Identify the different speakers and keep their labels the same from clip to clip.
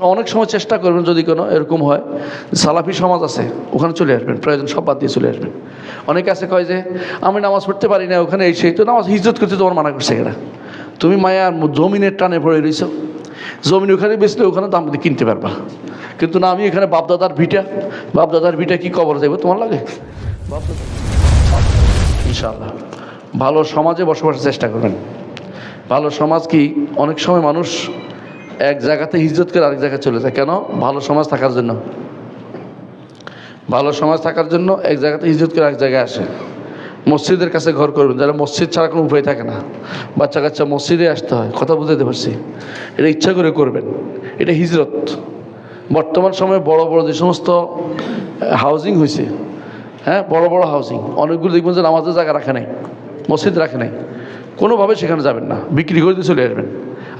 Speaker 1: অনেক সময় চেষ্টা করবেন যদি কোনো এরকম হয়। সালাফি সমাজ আছে, ওখানে চলে আসবেন, প্রয়োজন সব বাদ দিয়ে চলে আসবেন। অনেকে আছে কয় যে, আমি নামাজ পড়তে পারি না, ওখানে এই সেই তো নামাজ হিজত করতে তোমার মানা করছে এরা। তুমি মায়ার জমিনের টানে পড়ে রয়েছ জমিন ওখানে বেচলে ওখানে দাম কিনতে পারবা। কিন্তু না, আমি এখানে বাপদাদার ভিটা। বাপদাদার ভিটা কি কবর যাইব তোমার লাগে? বাপদাদা। ইনশাআল্লাহ। ভালো সমাজে বসবাসের চেষ্টা করবেন। ভালো সমাজ কি অনেক সময় মানুষ এক জায়গাতে হিজরত করে আরেক জায়গায় চলে যায়। কেন? ভালো সমাজ থাকার জন্য। ভালো সমাজ থাকার জন্য এক জায়গাতে হিজরত করে এক জায়গায় আসে। মসজিদের কাছে ঘর করবেন যারা মসজিদ ছাড়া কোনো উপায় থাকে না। বাচ্চা কাচ্চা মসজিদে আসতে হয়, কথা বুঝতে পারছি। এটা ইচ্ছা করে করবেন। এটা হিজরত। বর্তমান সময়ে বড় বড় যে সমস্ত হাউজিং হয়েছে হ্যাঁ বড় বড় হাউজিং অনেকগুলো দেখবেন যে নামাজের জায়গা রাখে নাই, মসজিদ রাখে নাই। কোনোভাবে সেখানে যাবেন না। বিক্রি করে দিয়ে চলে আসবেন।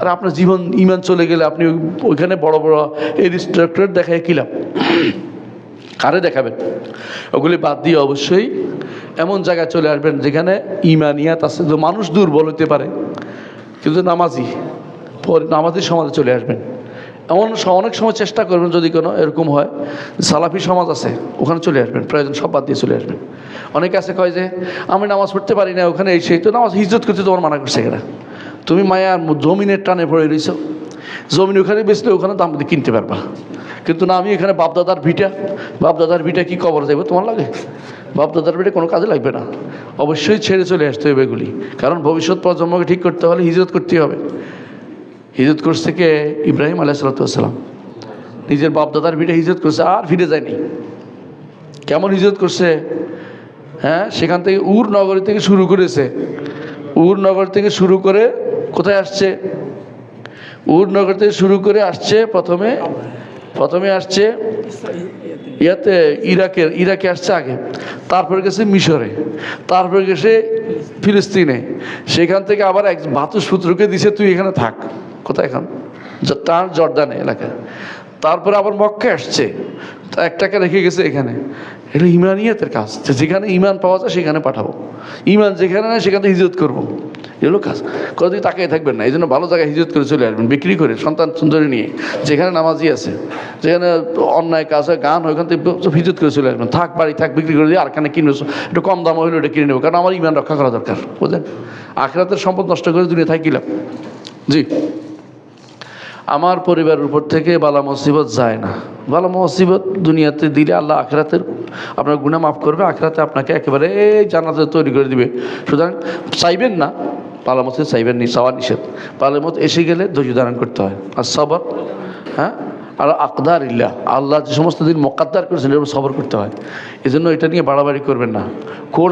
Speaker 1: আর আপনার জীবন, ইমান চলে গেলে আপনি ওইখানে বড় বড় এই রিস্ট্রাক্টর দেখায় কিলাম কারে দেখাবেন? ওগুলি বাদ দিয়ে অবশ্যই এমন জায়গায় চলে আসবেন যেখানে ইমানিয়াত আছে। যে মানুষ দুর্বল হতে পারে, কিন্তু নামাজি, পরে নামাজি সমাজে চলে আসবেন। এমন অনেক সময় চেষ্টা করবেন যদি কোনো, এরকম হয়, সালাফি সমাজ আছে, ওখানে চলে আসবেন, প্রয়োজন সব বাদ দিয়ে চলে আসবেন। অনেকে আছে কয় যে, আমি নামাজ পড়তে পারি না, ওখানে এই সেই তো নামাজ হিজত করতে তোমার মানা করছে এরা। তুমি মায়ার জমিনের টানে পড়ে রয়েছ জমিন ওখানে বেচলে ওখানে দাম কিনতে পারবা। কিন্তু না, আমি এখানে বাপদাদার ভিটা। বাপদাদার ভিটা কি কবর যাইব তোমার লাগে? বাপদাদার ভিটা কোনো কাজে লাগবে না। অবশ্যই ছেড়ে চলে আসতে হবে এগুলি। কারণ ভবিষ্যৎ প্রজন্মকে ঠিক করতে হলে হিজরত করতে হবে। হিজরত করছে কে? ইব্রাহিম আলাহ সালাতাম নিজের বাপদাদার ভিটা হিজরত করছে, আর ফিরে যায়নি। কেমন হিজরত করছে? হ্যাঁ সেখান থেকে উর নগরী থেকে শুরু করেছে। উর নগর থেকে শুরু করে কোথায় আসছে? উর নগর থেকে শুরু করে আসছে প্রথমে প্রথমে আসছে ইয়াতে ইরাকের, ইরাকে আসছে আগে। তারপরে গেছে মিশরে, তারপরে গেছে ফিলিস্তিনে। সেখান থেকে আবার এক ভাতুষ সূত্রকে দিছে, তুই এখানে থাক। কোথায় এখন? তার জর্দানে এলাকায়। তারপরে আবার মক্কা আসছে। একটাকে রেখে গেছে এখানে। এটা ইমানিয়াতের কাজ। যেখানে ইমান পাওয়া যায় সেখানে পাঠাবো। ইমান যেখানে নেয় সেখানে হিজরত করব। এগুলো কাজ কতদিন তাকিয়ে থাকবেন না এই জন্য ভালো জায়গায় হিজরত করে চলে আসবেন, বিক্রি করে, সন্তান সুন্দরী নিয়ে, যেখানে নামাজি আছে, যেখানে অন্যায় কাজ হয়, গান হয়, ওখান থেকে সব হিজরত করে চলে আসবেন। থাক, বাড়ি থাক, বিক্রি করে দিয়ে আর কানে কিনবে, একটু কম দাম হইলে ওটা কিনে নেব, কারণ আমার ইমান রক্ষা করা দরকার, বুঝলেন? আখরাতের সম্পদ নষ্ট করে দুনিয়া থাকিলাম জি। আমার পরিবারের উপর থেকে বালা মুসিবত যায় না। বালা মুসিবত দুনিয়াতে দিলে আল্লাহ আখরাতের আপনার গুণা মাফ করবে, আখরাতে আপনাকে একেবারে জানাতে তৈরি করে দিবে। সুতরাং চাইবেন না পালা মসজিদ চাইবেন নি চাওয়া নিষেধ। পালা মত এসে গেলে ধৈর্য ধারণ করতে হয়। আর সবর হ্যাঁ? আর আকদার ইল্লা, আল্লাহ যে সমস্ত দিন মোকাদ্দার করেছেন এরকম সবর করতে হয়। এজন্য জন্য এটা নিয়ে বাড়াবাড়ি করবেন না। কোন